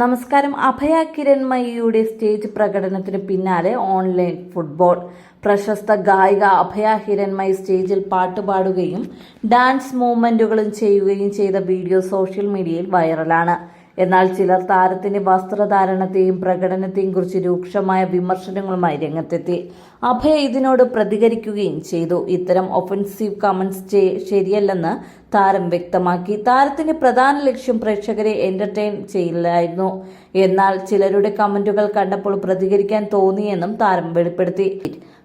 നമസ്കാരം. അഭയ കിരൺമയിയുടെ സ്റ്റേജ് പ്രകടനത്തിന് പിന്നാലെ ഓൺലൈൻ ഫുട്ബോൾ. പ്രശസ്ത ഗായിക അഭയ ഹിരൺമയി സ്റ്റേജിൽ പാട്ടുപാടുകയും ഡാൻസ് മൂവ്മെന്റുകളും ചെയ്യുകയും ചെയ്ത വീഡിയോ സോഷ്യൽ മീഡിയയിൽ വൈറലാണ്. എന്നാൽ ചിലർ താരത്തിന്റെ വസ്ത്രധാരണത്തെയും പ്രകടനത്തെയും കുറിച്ച് രൂക്ഷമായ വിമർശനങ്ങളുമായി രംഗത്തെത്തി. അഭയ ഇതിനോട് പ്രതികരിക്കുകയും ചെയ്തു. ഇത്തരം ഒഫൻസീവ് കമന്റ്സ് ശരിയല്ലെന്ന് താരം വ്യക്തമാക്കി. താരത്തിന്റെ പ്രധാന ലക്ഷ്യം പ്രേക്ഷകരെ എന്റർടൈൻ ചെയ്യില്ലായിരുന്നു എന്നാൽ ചിലരുടെ കമന്റുകൾ കണ്ടപ്പോൾ പ്രതികരിക്കാൻ തോന്നിയെന്നും താരം വെളിപ്പെടുത്തി.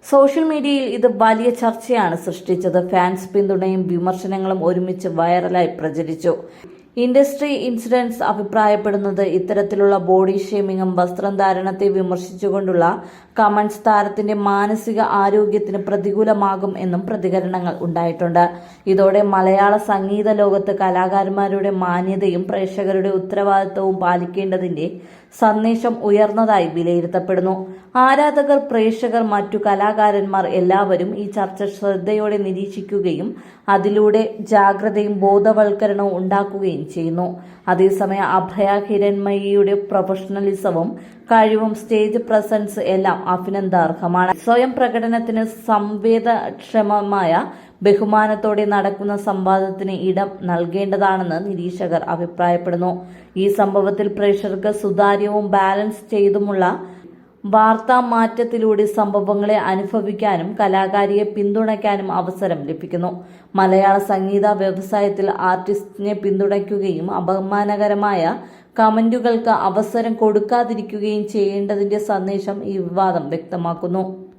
സോഷ്യൽ മീഡിയയിൽ ഇത് വലിയ ചർച്ചയാണ് സൃഷ്ടിച്ചത്. ഫാൻസ് പിന്തുണയും വിമർശനങ്ങളും ഒരുമിച്ച് വൈറലായി പ്രചരിച്ചു. ഇൻഡസ്ട്രി ഇൻസിഡൻസ് അഭിപ്രായപ്പെടുന്നത് ഇത്തരത്തിലുള്ള ബോഡി ഷേമിങ്ങും വസ്ത്രം ധാരണത്തെ വിമർശിച്ചുകൊണ്ടുള്ള കമന്റ്സ് താരത്തിന്റെ മാനസിക ആരോഗ്യത്തിന് പ്രതികൂലമാകും എന്നും പ്രതികരണങ്ങൾ ഉണ്ടായിട്ടുണ്ട്. ഇതോടെ മലയാള സംഗീത ലോകത്ത് കലാകാരന്മാരുടെ മാന്യതയും പ്രേക്ഷകരുടെ ഉത്തരവാദിത്തവും പാലിക്കേണ്ടതിന്റെ സന്ദേശം ഉയർന്നതായി വിലയിരുത്തപ്പെടുന്നു. ആരാധകർ പ്രേക്ഷകർ മറ്റു കലാകാരന്മാർ എല്ലാവരും ഈ ചർച്ച ശ്രദ്ധയോടെ നിരീക്ഷിക്കുകയും അതിലൂടെ ജാഗ്രതയും ബോധവൽക്കരണവും ഉണ്ടാക്കുകയും ചെയ്യുന്നു. അതേസമയം അഭയ ഹിരൺമയിയുടെ പ്രൊഫഷണലിസവും കഴിവും സ്റ്റേജ് പ്രസൻസ് എല്ലാം അഭിനന്ദാർഹമാണ്. സ്വയം പ്രകടനത്തിന് സംവേദക്ഷമമായ ബഹുമാനത്തോടെ നടക്കുന്ന സംവാദത്തിന് ഇടം നൽകേണ്ടതാണെന്ന് നിരീക്ഷകർ അഭിപ്രായപ്പെടുന്നു. ഈ സംഭവത്തിൽ പ്രേക്ഷകർക്ക് സുതാര്യവും ബാലൻസ് ചെയ്തുമുള്ള വാർത്താ മാറ്റത്തിലൂടെ സംഭവങ്ങളെ അനുഭവിക്കാനും കലാകാരിയെ പിന്തുണയ്ക്കാനും അവസരം ലഭിക്കുന്നു. മലയാള സംഗീത വ്യവസായത്തിൽ ആർട്ടിസ്റ്റിനെ പിന്തുണയ്ക്കുകയും അപമാനകരമായ കമന്റുകൾക്ക് അവസരം കൊടുക്കാതിരിക്കുകയും ചെയ്യേണ്ടതിന്റെ സന്ദേശം ഈ വിവാദം വ്യക്തമാക്കുന്നു.